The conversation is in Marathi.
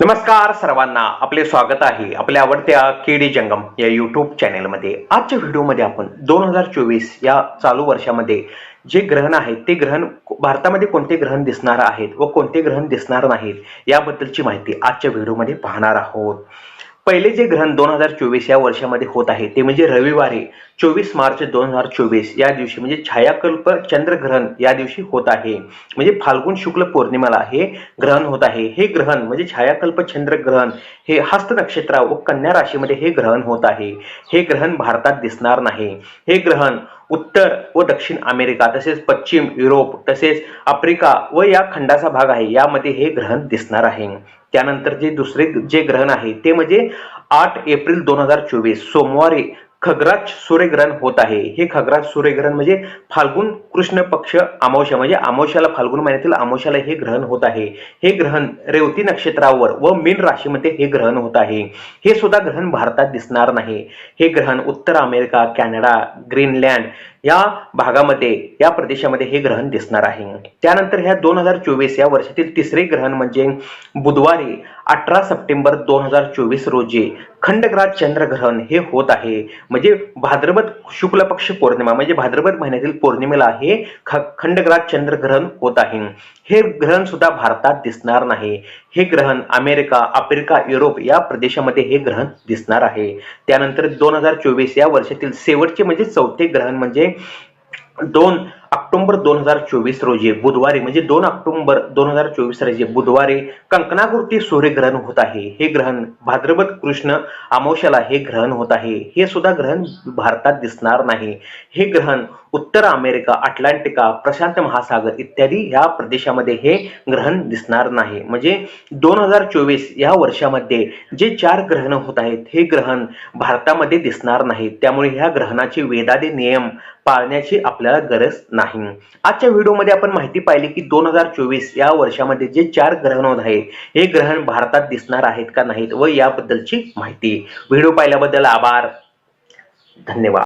नमस्कार सर्वांना आपले स्वागत आहे आपल्या आवडत्या केडी जंगम या यूट्यूब चॅनेलमध्ये आजच्या व्हिडिओमध्ये आपण दोन हजार चोवीस या चालू वर्षामध्ये जे ग्रहण आहेत ते ग्रहण भारतामध्ये कोणते ग्रहण दिसणार आहेत व कोणते ग्रहण दिसणार नाहीत याबद्दलची माहिती आजच्या व्हिडिओमध्ये पाहणार आहोत. पहिले जे ग्रहण दोन हजार चोवीस या वर्षामध्ये होत आहे ते म्हणजे रविवारी चोवीस मार्च दोन हजार चोवीस या दिवशी म्हणजे छायाकल्प चंद्रग्रहण या दिवशी होत आहे. म्हणजे फाल्गुन शुक्ल पौर्णिमेला हे ग्रहण होत आहे. हे ग्रहण म्हणजे छायाकल्प चंद्रग्रहण हे हस्त नक्षत्र व कन्या राशीमध्ये हे ग्रहण होत आहे. हे ग्रहण भारतात दिसणार नाही. हे ग्रहण उत्तर व दक्षिण अमेरिका तसेच पश्चिम युरोप तसेच आफ्रिका व या खंडाचा भाग आहे यामध्ये हे ग्रहण दिसणार आहे. त्यानंतर जे दुसरे जे ग्रहण आहे ते म्हणजे आठ एप्रिल दोन हजार चोवीस सोमवारी खग्राज सूर्यग्रहण होत आहे. हे खग्राज सूर्यग्रहण म्हणजे फाल्गुन कृष्ण पक्ष अमावश्या म्हणजे अमावश्याला फाल्गुन महिन्यातील अमावश्याला हे ग्रहण होत आहे. हे ग्रहण रेवती नक्षत्रावर व मीन राशीमध्ये हे ग्रहण होत आहे. हे सुद्धा ग्रहण भारतात दिसणार नाही. हे ग्रहण उत्तर अमेरिका कॅनडा ग्रीनलँड या भागामध्ये या प्रदेशामध्ये हे ग्रहण दिसणार आहे. त्यानंतर ह्या दोन हजार चोवीस या वर्षातील तिसरे ग्रहण म्हणजे बुधवारी अठरा सप्टेंबर दोन हजार चोवीस रोजी खंडग्रात चंद्रग्रहण हे होत आहे. म्हणजे भाद्रपद शुक्ल पक्ष पौर्णिमा म्हणजे भाद्रपद महिन्यातील पौर्णिमेला हे ख चंद्रग्रहण होत आहे. हे ग्रहण सुद्धा भारतात दिसणार नाही. हे ग्रहण अमेरिका आफ्रिका युरोप या प्रदेशामध्ये हे ग्रहण दिसणार आहे. त्यानंतर दोन हजार चोवीस या वर्षातील शेवटचे म्हणजे चौथे ग्रहण म्हणजे दोन ऑक्टोबर दोन हजार चोवीस रोजी बुधवारी म्हणजे दोन ऑक्टोबर दोन हजार चोवीस रोजी बुधवारी कंकणाकृती सूर्यग्रहण होत आहे. हे ग्रहण भाद्रपद कृष्ण अमावश्याला हे ग्रहण होत आहे. हे सुद्धा ग्रहण भारतात दिसणार नाही. हे ग्रहण उत्तर अमेरिका अटलांटिका प्रशांत महासागर इत्यादी या प्रदेशामध्ये हे ग्रहण दिसणार नाही. म्हणजे दोन हजार चोवीस या वर्षामध्ये जे चार ग्रहण होत आहेत हे ग्रहण भारतामध्ये दिसणार नाही. त्यामुळे ह्या ग्रहणाचे वेदादी नियम पाळण्याची आपल्याला गरज नाही. आजच्या व्हिडिओमध्ये आपण माहिती पाहिली की दोन हजार चोवीस या वर्षामध्ये जे चार ग्रहण आहे हे ग्रहण भारतात दिसणार आहेत का नाहीत व याबद्दलची माहिती. व्हिडिओ पाहिल्याबद्दल आभार. धन्यवाद.